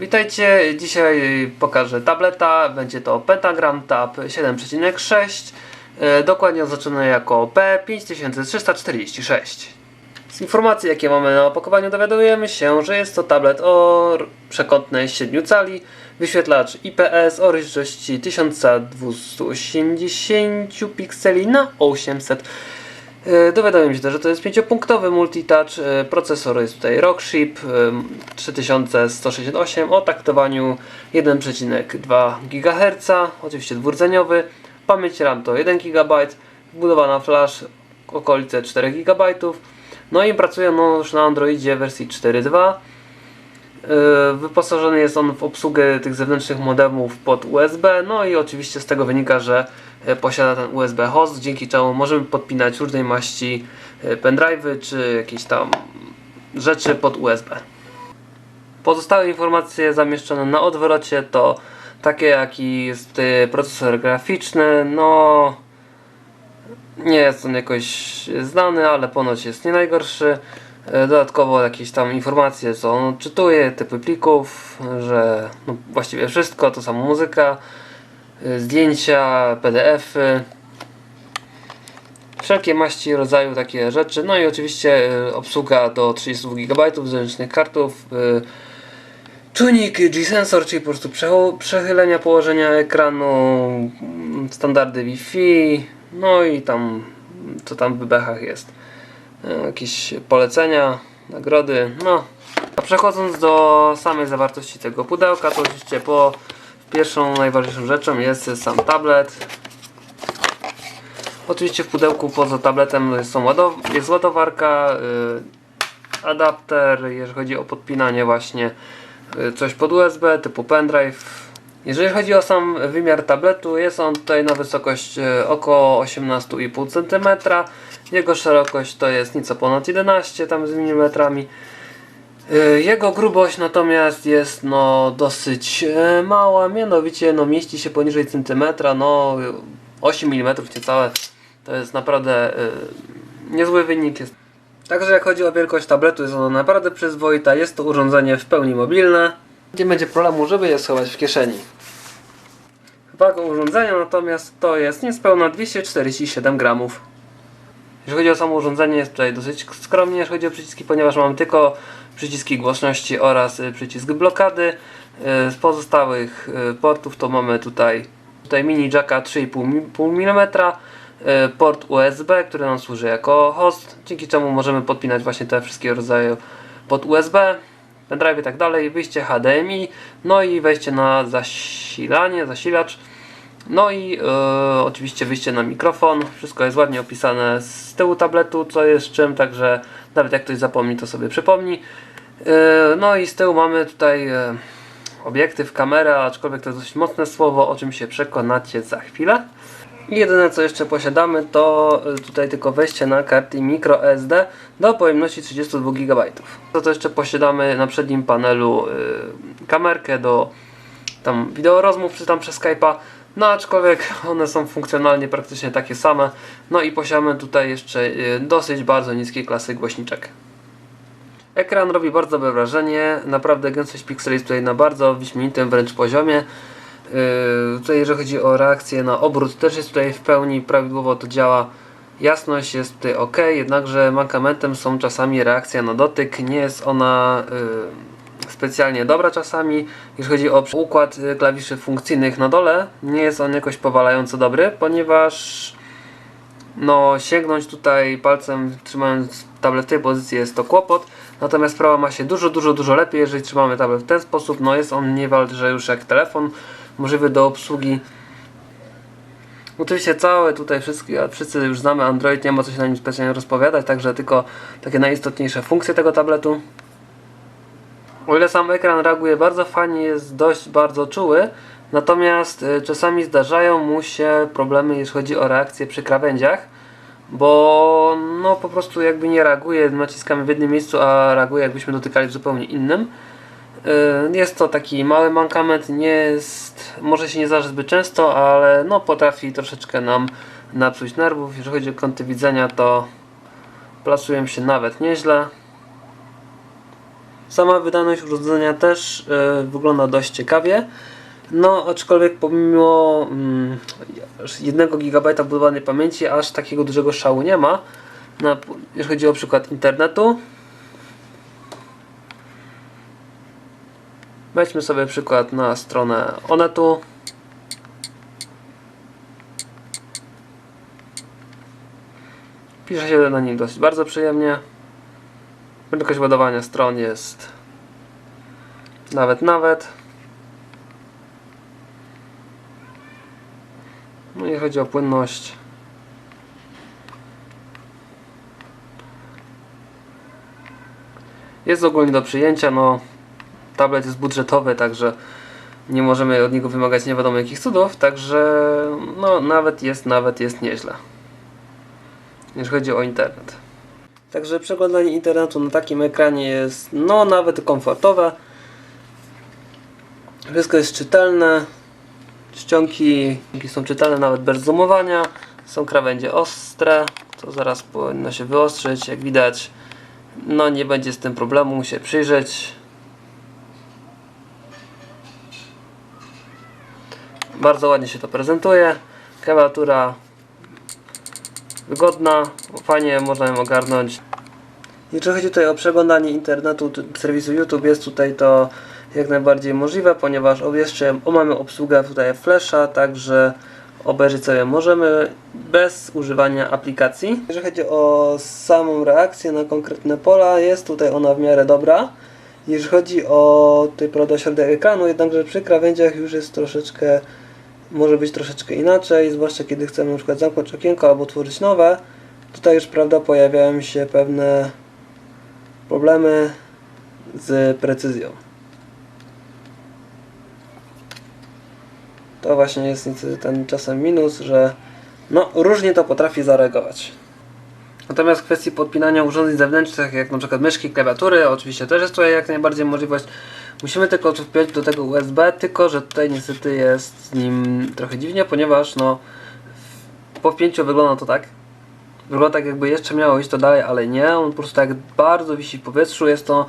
Witajcie, dzisiaj pokażę tableta, będzie to Pentagram Tab 7.6 e, Dokładnie oznaczone jako P5346 Z informacji jakie mamy na opakowaniu dowiadujemy się, że jest to tablet o przekątnej 7 cali. Wyświetlacz IPS o rozdzielczości 1280 pikseli na 800 E, Dowiadujemy się też, że to jest pięciopunktowy multitouch. e, Procesor jest tutaj Rockchip e, 3168 o taktowaniu 1,2 GHz, oczywiście dwurdzeniowy. Pamięć RAM to 1 GB, wbudowana flash okolice 4 GB. No i pracuje no już na Androidzie wersji 4.2. Yy, Wyposażony jest on w obsługę tych zewnętrznych modemów pod USB, no i oczywiście z tego wynika, że e, posiada ten USB host, dzięki czemu możemy podpinać różnej maści e, pendrive'y czy jakieś tam rzeczy pod USB. Pozostałe informacje zamieszczone na odwrocie to takie jaki jest e, procesor graficzny, no nie jest on jakoś znany, ale ponoć jest nie najgorszy. E, Dodatkowo jakieś tam informacje, co on czytuje, typy plików, że no właściwie wszystko, to samo muzyka, e, zdjęcia, PDF-y, wszelkie maści rodzaju takie rzeczy. No i oczywiście e, obsługa do 32 GB zewnętrznych kartów. e, Czujnik G-Sensor, czyli po prostu przechylenia położenia ekranu, mm, standardy Wi-Fi, no i tam co tam w bebechach jest. Jakieś polecenia, nagrody, no. A przechodząc do samej zawartości tego pudełka, to oczywiście po pierwszą najważniejszą rzeczą jest sam tablet. Oczywiście w pudełku poza tabletem są ładow- jest ładowarka, y, adapter, jeżeli chodzi o podpinanie właśnie y, coś pod USB typu pendrive. Jeżeli chodzi o sam wymiar tabletu, jest on tutaj na wysokość y, około 18,5 cm. Jego szerokość to jest nieco ponad 11 tam z milimetrami. Y, Jego grubość natomiast jest no dosyć e, mała, mianowicie no mieści się poniżej centymetra, no 8 mm niecałe. To jest naprawdę e, niezły wynik. Jest. Także jak chodzi o wielkość tabletu jest ona naprawdę przyzwoita, jest to urządzenie w pełni mobilne. Nie będzie problemu, żeby je schować w kieszeni. Waga urządzenia natomiast to jest niespełna 247 gramów. Jeżeli chodzi o samo urządzenie, jest tutaj dosyć skromnie, jeżeli chodzi o przyciski, ponieważ mam tylko przyciski głośności oraz y, przycisk blokady. Y, Z pozostałych y, portów to mamy tutaj, tutaj mini jacka 3,5 mm, port USB, który nam służy jako host, dzięki czemu możemy podpinać właśnie te wszystkie rodzaje pod USB, pendrive i tak dalej, wyjście HDMI, no i wejście na zasilanie, zasilacz. No i e, oczywiście wyjście na mikrofon. Wszystko jest ładnie opisane z tyłu tabletu, co jest czym, także nawet jak ktoś zapomni, to sobie przypomni. E, no i z tyłu mamy tutaj e, obiektyw, kamera, aczkolwiek to jest dość mocne słowo, o czym się przekonacie za chwilę. I jedyne co jeszcze posiadamy to tutaj tylko wejście na karty microSD do pojemności 32 GB. To, to jeszcze posiadamy na przednim panelu e, kamerkę do tam wideo rozmów czy tam przez Skype'a. No aczkolwiek one są funkcjonalnie praktycznie takie same. No i posiadamy tutaj jeszcze y, dosyć bardzo niskiej klasy głośniczek. Ekran robi bardzo dobre wrażenie. Naprawdę gęstość pikseli jest tutaj na bardzo wyśmienitym wręcz poziomie. Yy, tutaj jeżeli chodzi o reakcję na obrót też jest tutaj w pełni prawidłowo to działa. Jasność jest tutaj ok, jednakże mankamentem są czasami reakcja na dotyk. Nie jest ona yy, specjalnie dobra czasami. Jeżeli chodzi o układ y, klawiszy funkcyjnych na dole, nie jest on jakoś powalająco dobry, ponieważ no sięgnąć tutaj palcem trzymając tablet w tej pozycji jest to kłopot. Natomiast sprawa ma się dużo, dużo, dużo lepiej, jeżeli trzymamy tablet w ten sposób. No jest on niemalże już jak telefon, możliwy do obsługi. Oczywiście całe tutaj wszystkie, wszyscy już znamy Android, nie ma co się na nim specjalnie rozpowiadać, także tylko takie najistotniejsze funkcje tego tabletu. O ile sam ekran reaguje bardzo fajnie, jest dość bardzo czuły, natomiast y, czasami zdarzają mu się problemy, jeśli chodzi o reakcję przy krawędziach, bo no po prostu jakby nie reaguje, naciskamy w jednym miejscu, a reaguje jakbyśmy dotykali w zupełnie innym. Y, Jest to taki mały mankament, nie jest, może się nie zdarzy zbyt często, ale no potrafi troszeczkę nam napsuć nerwów. Jeżeli chodzi o kąty widzenia, to plasują się nawet nieźle. Sama wydajność urządzenia też e, wygląda dość ciekawie. No, aczkolwiek pomimo mm, 1 GB budowanej pamięci, aż takiego dużego szału nie ma. Na, jeżeli chodzi o przykład internetu. Weźmy sobie przykład na stronę Onetu. Pisze się na nim dość bardzo przyjemnie. Prędkość ładowania stron jest nawet nawet. No i chodzi o płynność. Jest ogólnie do przyjęcia, no tablet jest budżetowy, także nie możemy od niego wymagać nie wiadomo jakich cudów, także no nawet jest, nawet jest nieźle. Jeżeli chodzi o internet. Także przeglądanie internetu na takim ekranie jest no nawet komfortowe. Wszystko jest czytelne. Czcionki są czytelne nawet bez zoomowania. Są krawędzie ostre, to zaraz powinno się wyostrzyć. Jak widać, no nie będzie z tym problemu się przyjrzeć. Bardzo ładnie się to prezentuje. Klawiatura wygodna, fajnie można ją ogarnąć. Jeżeli chodzi tutaj o przeglądanie internetu, serwisu YouTube, jest tutaj to jak najbardziej możliwe, ponieważ jeszcze mamy obsługę tutaj Flasha, także obejrzeć sobie możemy bez używania aplikacji. Jeżeli chodzi o samą reakcję na konkretne pola, jest tutaj ona w miarę dobra. Jeżeli chodzi o tutaj prawda, środek ekranu, jednakże przy krawędziach już jest troszeczkę może być troszeczkę inaczej, zwłaszcza kiedy chcemy na przykład zamknąć okienko albo tworzyć nowe. Tutaj już prawda pojawiają się pewne problemy z precyzją. To właśnie jest ten czasem minus, że no różnie to potrafi zareagować. Natomiast w kwestii podpinania urządzeń zewnętrznych, jak na przykład myszki, klawiatury, oczywiście też jest tutaj jak najbardziej możliwość. Musimy tylko wpiąć do tego USB, tylko że tutaj niestety jest z nim trochę dziwnie, ponieważ no po wpięciu wygląda to tak. Wygląda tak jakby jeszcze miało iść to dalej, ale nie. On po prostu tak bardzo wisi w powietrzu. Jest to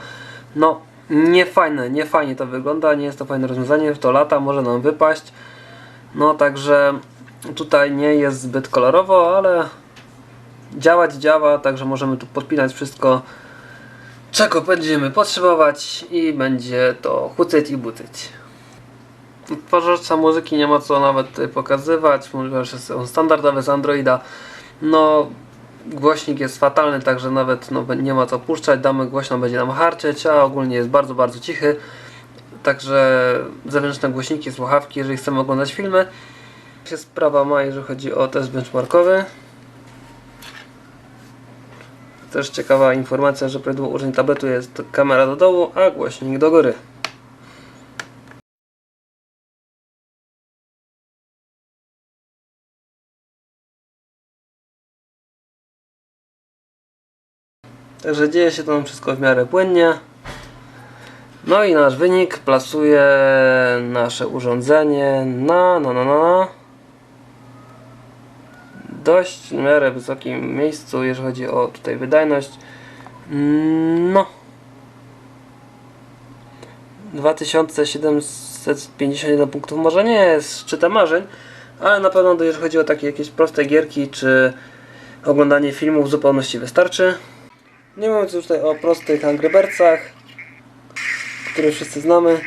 no niefajne, niefajnie to wygląda, nie jest to fajne rozwiązanie, w to lata może nam wypaść. No także tutaj nie jest zbyt kolorowo, ale działać działa, także możemy tu podpinać wszystko czego będziemy potrzebować i będzie to hucyć i bucyć. Odtwarzacza muzyki nie ma co nawet tutaj pokazywać, ponieważ jest on standardowy z Androida. No, głośnik jest fatalny, także nawet no, nie ma co puszczać, damy głośno, będzie nam harczeć, a ogólnie jest bardzo, bardzo cichy. Także zewnętrzne głośniki, słuchawki, jeżeli chcemy oglądać filmy. Się sprawa ma, jeżeli chodzi o test benchmarkowy. Też ciekawa informacja, że prawidłowo użycie tabletu jest kamera do dołu, a głośnik do góry. Także dzieje się to wszystko w miarę płynnie. No i nasz wynik plasuje nasze urządzenie na, na, na, na dość w miarę wysokim miejscu, jeżeli chodzi o tutaj wydajność. No. 2751 punktów może nie jest szczytem marzeń, ale na pewno jeżeli chodzi o takie jakieś proste gierki czy oglądanie filmów w zupełności wystarczy. Nie mówiąc już tutaj o prostych Angry Birdsach, które wszyscy znamy.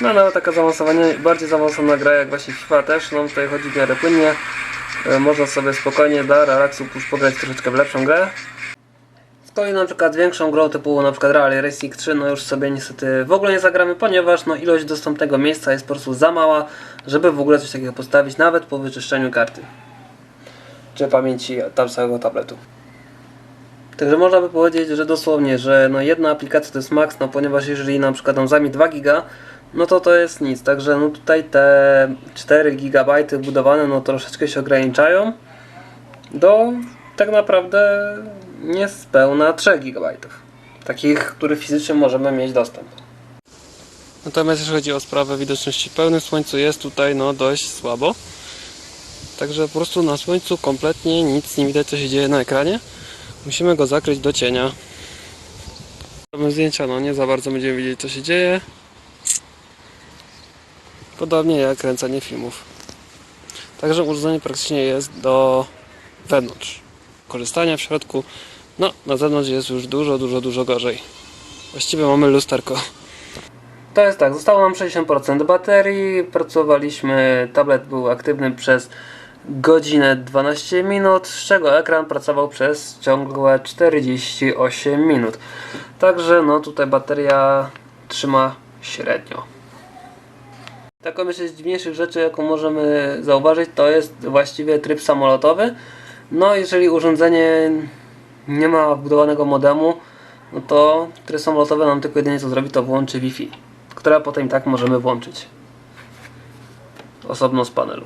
No nawet taka zaawansowanie, bardziej zaawansowana gra jak właśnie FIFA też, no tutaj chodzi w miarę płynnie. E, Można sobie spokojnie dla relaksu już pograć troszeczkę w lepszą grę. Z kolei na przykład większą grą typu na przykład Rally Racing 3 no już sobie niestety w ogóle nie zagramy, ponieważ no ilość dostępnego miejsca jest po prostu za mała, żeby w ogóle coś takiego postawić, nawet po wyczyszczeniu karty. Czy pamięci tam całego tabletu. Także można by powiedzieć, że dosłownie, że no jedna aplikacja to jest maks, no ponieważ jeżeli na przykład nam zajmie 2 giga, no to to jest nic. Także no tutaj te 4 GB wbudowane no troszeczkę się ograniczają do tak naprawdę niespełna 3 GB. Takich, których fizycznie możemy mieć dostęp. Natomiast jeżeli chodzi o sprawę widoczności pełnej w słońcu jest tutaj no dość słabo. Także po prostu na słońcu kompletnie nic nie widać co się dzieje na ekranie. Musimy go zakryć do cienia. Robimy zdjęcia, no nie za bardzo będziemy wiedzieć co się dzieje. Podobnie jak kręcenie filmów. Także urządzenie praktycznie jest do wewnątrz. Korzystania w środku. No, na zewnątrz jest już dużo, dużo, dużo gorzej. Właściwie mamy lusterko. To jest tak, zostało nam 60% baterii. Pracowaliśmy, tablet był aktywny przez godzinę 12 minut, z czego ekran pracował przez ciągłe 48 minut. Także no tutaj bateria trzyma średnio. Taką jeszcze z dziwniejszych rzeczy, jaką możemy zauważyć, to jest właściwie tryb samolotowy. No, jeżeli urządzenie nie ma wbudowanego modemu, no to tryb samolotowy nam tylko jedynie co zrobi, to włączy Wi-Fi, które potem i tak możemy włączyć osobno z panelu.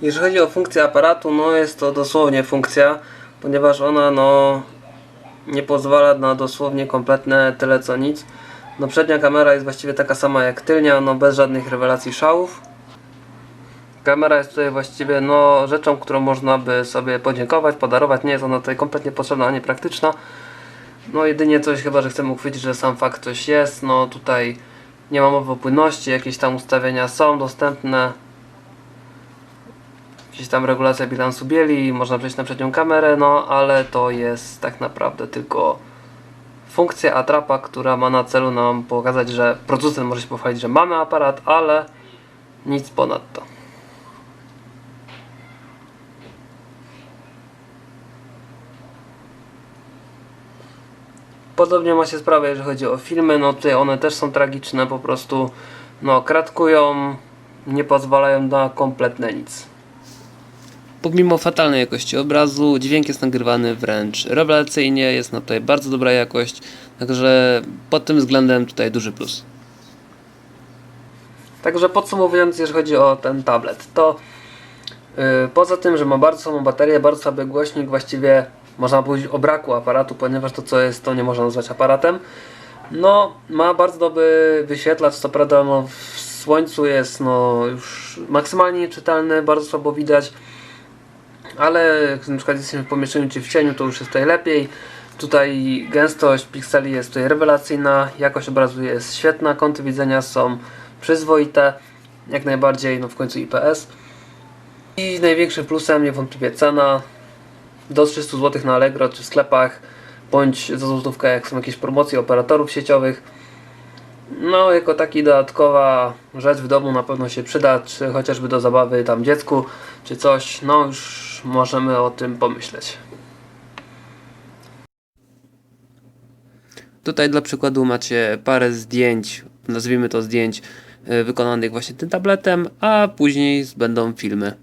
Jeżeli chodzi o funkcję aparatu, no jest to dosłownie funkcja, ponieważ ona no nie pozwala na dosłownie kompletne tyle co nic. No przednia kamera jest właściwie taka sama jak tylnia, no bez żadnych rewelacji szałów. Kamera jest tutaj właściwie no, rzeczą, którą można by sobie podziękować, podarować. Nie jest ona tutaj kompletnie potrzebna ani praktyczna. No jedynie coś chyba, że chcemy uchwycić, że sam fakt coś jest. No tutaj nie ma mowy o płynności, jakieś tam ustawienia są dostępne. Jakieś tam regulacja bilansu bieli, można przejść na przednią kamerę, no ale to jest tak naprawdę tylko funkcja atrapa, która ma na celu nam pokazać, że producent może się pochwalić, że mamy aparat, ale nic ponadto. Podobnie ma się jeżeli chodzi o filmy, no tutaj one też są tragiczne, po prostu no kratkują, nie pozwalają na kompletne nic. Pomimo fatalnej jakości obrazu, dźwięk jest nagrywany wręcz rewelacyjnie, jest na tutaj bardzo dobra jakość, także pod tym względem tutaj duży plus. Także podsumowując, jeżeli chodzi o ten tablet, to yy, poza tym, że ma bardzo słabą baterię, bardzo słaby głośnik, właściwie można powiedzieć o braku aparatu, ponieważ to co jest, to nie można nazwać aparatem. No, ma bardzo dobry wyświetlacz, co prawda no, w słońcu jest no, już maksymalnie nieczytelny, bardzo słabo widać ale jak na przykład jesteśmy w pomieszczeniu czy w cieniu, to już jest tutaj lepiej. Tutaj gęstość pikseli jest tutaj rewelacyjna, jakość obrazu jest świetna, kąty widzenia są przyzwoite, jak najbardziej, no w końcu IPS. I największym plusem niewątpliwie cena, do 300 zł na Allegro czy w sklepach, bądź za złotówkę jak są jakieś promocje operatorów sieciowych. No, jako taki dodatkowa rzecz w domu na pewno się przyda, czy chociażby do zabawy tam dziecku, czy coś, no już możemy o tym pomyśleć. Tutaj dla przykładu macie parę zdjęć, nazwijmy to zdjęć y, wykonanych właśnie tym tabletem, a później będą filmy.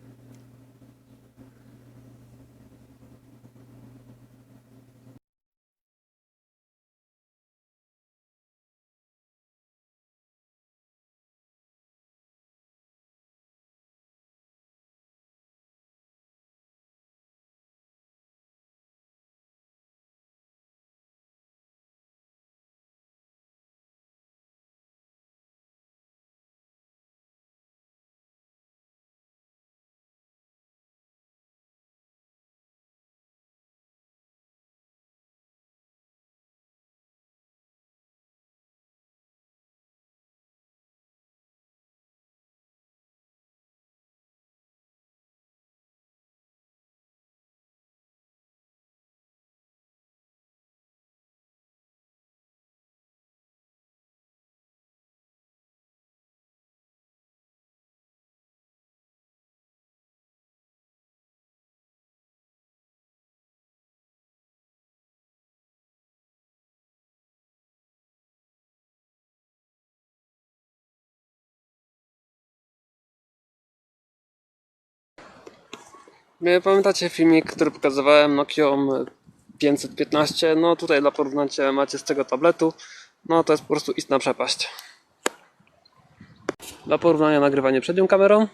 Pamiętacie filmik, który pokazywałem Nokią 515? No tutaj dla porównania macie z tego tabletu. No to jest po prostu istna przepaść. Dla porównania nagrywanie przednią kamerą